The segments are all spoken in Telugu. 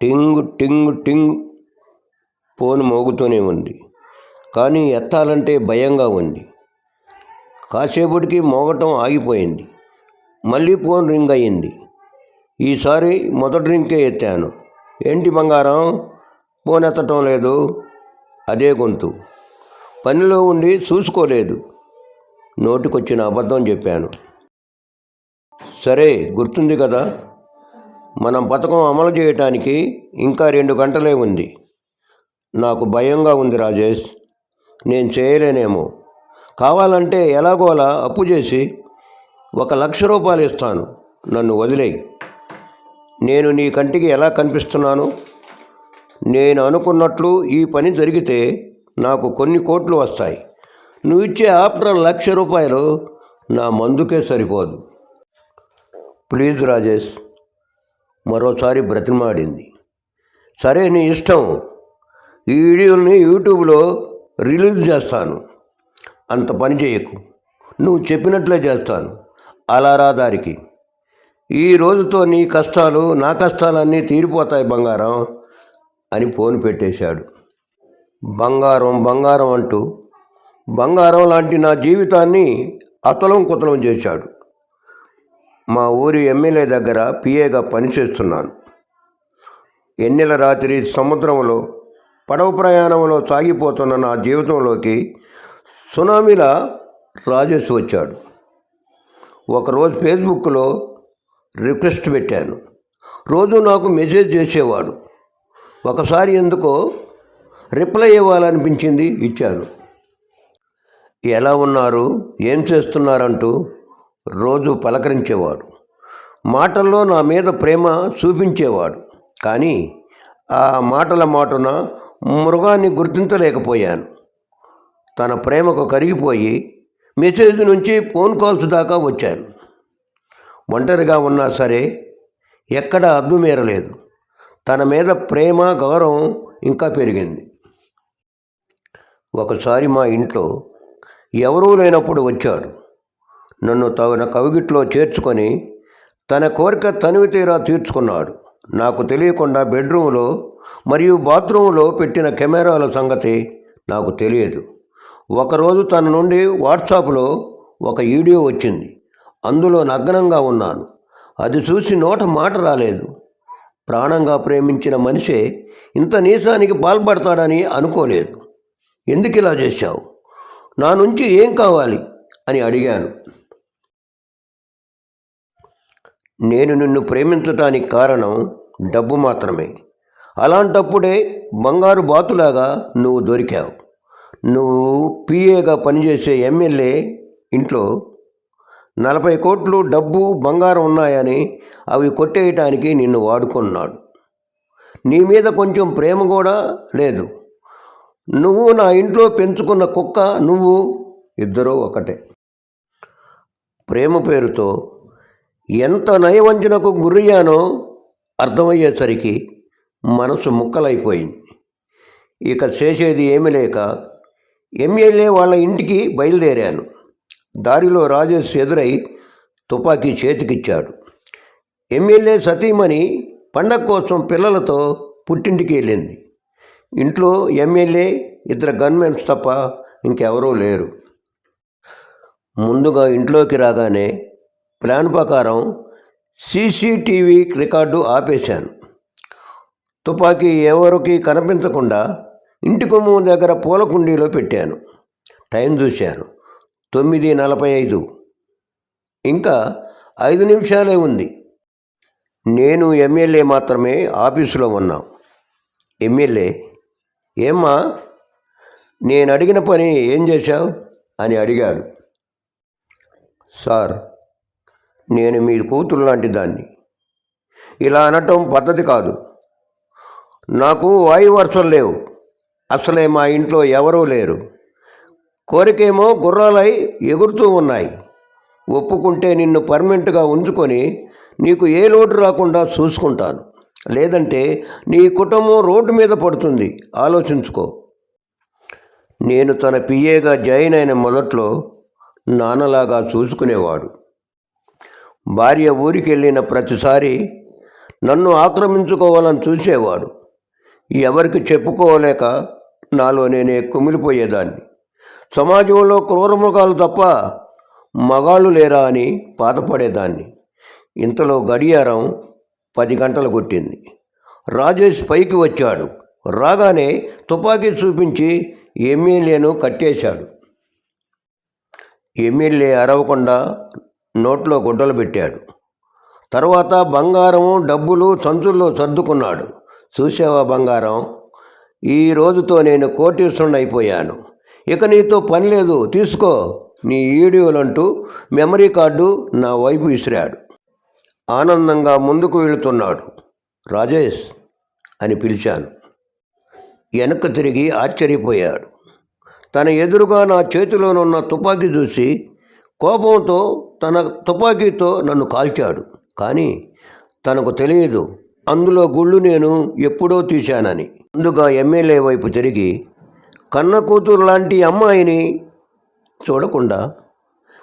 టింగ్ టింగ్ టింగ్ ఫోన్ మోగుతూనే ఉంది. కానీ ఎత్తాలంటే భయంగా ఉంది. కాసేపటికి మోగటం ఆగిపోయింది. మళ్ళీ ఫోన్ రింగ్ అయ్యింది ఈసారి మొదటి రింగ్కే ఎత్తాను. ఏంటి బంగారం? ఫోన్ ఎత్తటం లేదు. అదే గొంతు. పనిలో ఉండి చూసుకోలేదు. నోటికొచ్చిన అబద్ధం చెప్పాను. సరే గుర్తుంది కదా? మనం పథకం అమలు చేయటానికి ఇంకా రెండు గంటలే ఉంది. నాకు భయంగా ఉంది రాజేష్. నేను చేయలేనేమో. కావాలంటే ఎలాగోలా అప్పు చేసి ఒక లక్ష రూపాయలు ఇస్తాను. నన్ను వదిలేయి. నేను నీ కంటికి ఎలా కనిపిస్తున్నాను? నేను అనుకున్నట్లు ఈ పని జరిగితే నాకు కొన్ని కోట్లు వస్తాయి. నువ్వు ఇచ్చే ఆఫ్టర్ లక్ష రూపాయలు నా మందుకే సరిపోదు. ప్లీజ్ రాజేష్. మరోసారి బ్రతిమాడింది. సరే నీ ఇష్టం. ఈ వీడియోని యూట్యూబ్లో రిలీజ్ చేస్తాను. అంత పని చేయకు. నువ్వు చెప్పినట్లే చేస్తాను. అలా రా దారికి. ఈ రోజుతో నీ కష్టాలు నా కష్టాలన్నీ తీరిపోతాయి బంగారం అని ఫోన్ పెట్టేశాడు. బంగారం బంగారం అంటూ బంగారం లాంటి నా జీవితాన్ని అతలం కుతలం చేశాడు. మా ఊరి ఎమ్మెల్యే దగ్గర పిఏగా పనిచేస్తున్నాను. ఎన్నెల రాత్రి సముద్రంలో పడవ ప్రయాణంలో సాగిపోతున్న నా జీవితంలోకి సునామీలా రాజేష్ వచ్చాడు. ఒకరోజు ఫేస్బుక్లో రిక్వెస్ట్ పెట్టాను. రోజు నాకు మెసేజ్ చేసేవాడు. ఒకసారి ఎందుకో రిప్లై ఇవ్వాలనిపించింది ఇచ్చాను. ఎలా ఉన్నారు? ఏం చేస్తున్నారంటూ రోజు పలకరించేవాడు. మాటల్లో నా మీద ప్రేమ చూపించేవాడు. కానీ ఆ మాటల మాటున మృగాన్ని గుర్తించలేకపోయాను. తన ప్రేమకు కరిగిపోయి మెసేజ్ నుంచి ఫోన్ కాల్స్ దాకా వచ్చాను. ఒంటరిగా ఉన్నా సరే ఎక్కడ అద్దుమేరలేదు తన మీద ప్రేమ గౌరవం ఇంకా పెరిగింది. ఒకసారి మా ఇంట్లో ఎవరూ లేనప్పుడు వచ్చాడు. నన్ను తన కవిగిట్లో చేర్చుకొని తన కోరిక తనివి తీరా తీర్చుకున్నాడు. నాకు తెలియకుండా బెడ్రూమ్లో మరియు బాత్రూంలో పెట్టిన కెమెరాల సంగతి నాకు తెలియదు. ఒకరోజు తన నుండి వాట్సాప్లో ఒక వీడియో వచ్చింది. అందులో నగ్నంగా ఉన్నాను. అది చూసి నోట మాట రాలేదు. ప్రాణంగా ప్రేమించిన మనిషే ఇంత నీసానికి పాల్పడతాడని అనుకోలేదు. ఎందుకు ఇలా చేశావు? నా నుంచి ఏం కావాలి? అని అడిగాను. నేను నిన్ను ప్రేమించటానికి కారణం డబ్బు మాత్రమే. అలాంటప్పుడే బంగారు బాతులాగా నువ్వు దొరికావు. నువ్వు పిఏగా పనిచేసే ఎమ్మెల్యే ఇంట్లో నలభై కోట్లు డబ్బు బంగారం ఉన్నాయని అవి కొట్టేయటానికి నిన్ను వాడుకున్నాడు. నీ మీద కొంచెం ప్రేమ కూడా లేదు. నువ్వు నా ఇంట్లో పెంచుకున్న కుక్క నువ్వు ఇద్దరూ ఒకటే. ప్రేమ పేరుతో ఎంత నయవంచనకు గురయ్యానో అర్థమయ్యేసరికి మనసు ముక్కలైపోయింది. ఇక చేసేది ఏమీ లేక ఎమ్మెల్యే వాళ్ళ ఇంటికి బయలుదేరాను. దారిలో రాజేష్ ఎదురై తుపాకీ చేతికిచ్చాడు. ఎమ్మెల్యే సతీమణి పండగ కోసం పిల్లలతో పుట్టింటికి వెళ్ళింది. ఇంట్లో ఎమ్మెల్యే ఇద్దరు గన్మెన్స్ తప్ప ఇంకెవరూ లేరు. ముందుగా ఇంట్లోకి రాగానే ప్లాన్ ప్రకారం సీసీటీవీ రికార్డు ఆపేశాను తుపాకీ ఎవరికి కనిపించకుండా ఇంటి కొమ్ము దగ్గర పూల కుండీలో పెట్టాను టైం చూశాను తొమ్మిది నలభై ఐదు. ఇంకా ఐదు నిమిషాలే ఉంది. నేను ఎమ్మెల్యే మాత్రమే ఆఫీసులో ఉన్నాం. ఎమ్మెల్యే ఏమ్మా నేను అడిగిన పని ఏం చేశావు? అని అడిగాడు. సార్ నేను మీ కూతురు లాంటి దాన్ని. ఇలా అనటం పద్ధతి కాదు. నాకు వాయు వరుసలు లేవు. అసలే మా ఇంట్లో ఎవరూ లేరు. కోరికేమో గుర్రాలై ఎగురుతూ ఉన్నాయి. ఒప్పుకుంటే నిన్ను పర్మనెంట్గా ఉంచుకొని నీకు ఏ లోటు రాకుండా చూసుకుంటాను. లేదంటే నీ కుటుంబం రోడ్డు మీద పడుతుంది. ఆలోచించుకో. నేను తన పిఏగా జాయిన్ అయిన మొదట్లో నాన్నలాగా చూసుకునేవాడు. భార్య ఊరికెళ్ళిన ప్రతిసారి నన్ను ఆక్రమించుకోవాలని చూసేవాడు. ఎవరికి చెప్పుకోలేక నాలో నేనే కుమిలిపోయేదాన్ని. సమాజంలో క్రూరమృగాలు తప్ప మగాళ్ళు లేరా అని బాధపడేదాన్ని. ఇంతలో గడియారం పది గంటలు కొట్టింది. రాజేష్ పైకి వచ్చాడు. రాగానే తుపాకీ చూపించి ఎమ్మెల్యేను కట్టేశాడు. ఎమ్మెల్యే అరవకుండా నోట్లో గుడ్డలు పెట్టాడు. తర్వాత బంగారం డబ్బులు సంచుల్లో సర్దుకున్నాడు. చూసావా బంగారం? ఈ రోజుతో నేను కోటీశ్వరుని అయిపోయాను ఇక నీతో పని లేదు. తీసుకో. నీ ఈడియోలంటూ మెమరీ కార్డు నా వైపు విసిరాడు. ఆనందంగా ముందుకు వెళుతున్నాడు. రాజేష్ అని పిలిచాను. వెనక్కి తిరిగి ఆశ్చర్యపోయాడు. తన ఎదురుగా నా చేతిలోనున్న తుపాకీ చూసి కోపంతో తన తుపాకీతో నన్ను కాల్చాడు. కానీ తనకు తెలియదు అందులో గుళ్ళు నేను ఎప్పుడో తీశానని. ముందుగా ఎమ్మెల్యే వైపు తిరిగి కన్న కూతురు లాంటి అమ్మాయిని చూడకుండా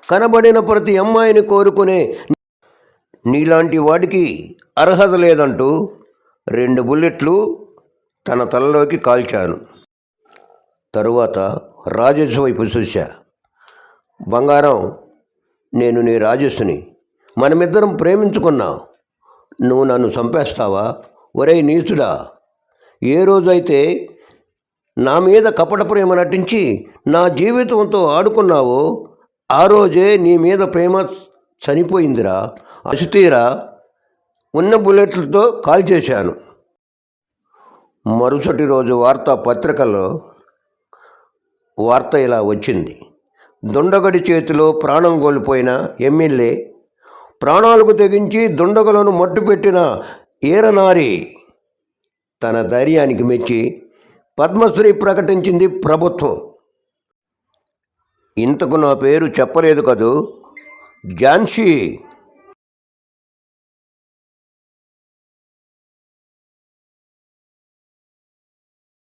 కనబడిన ప్రతి అమ్మాయిని కోరుకునే నీలాంటి వాడికి అర్హత లేదంటూ రెండు బుల్లెట్లు తన తలలోకి కాల్చాను. తరువాత రాజేష్ వైపు చూశా. బంగారం నేను నీ రాజేష్ని మనమిద్దరం ప్రేమించుకున్నా. నువ్వు నన్ను చంపేస్తావా? ఒరే నీచుడా! ఏ రోజైతే నా మీద కపట ప్రేమ నటించి నా జీవితంతో ఆడుకున్నావో ఆ రోజే నీ మీద ప్రేమ చనిపోయిందిరా. అసితీరా! ఉన్న బుల్లెట్లతో కాల్ చేశాను. మరుసటి రోజు వార్తా పత్రికల్లో వార్త ఇలా వచ్చింది. దుండగడి చేతిలో ప్రాణం కోల్పోయిన ఎమ్మెల్యే ప్రాణాలకు తెగించి దుండగలను మట్టుపెట్టిన ఈరనారి తన ధైర్యానికి మెచ్చి పద్మశ్రీ ప్రకటించింది ప్రభుత్వం. ఇంతకు నా పేరు చెప్పలేదు కదూ? ఝాన్సీ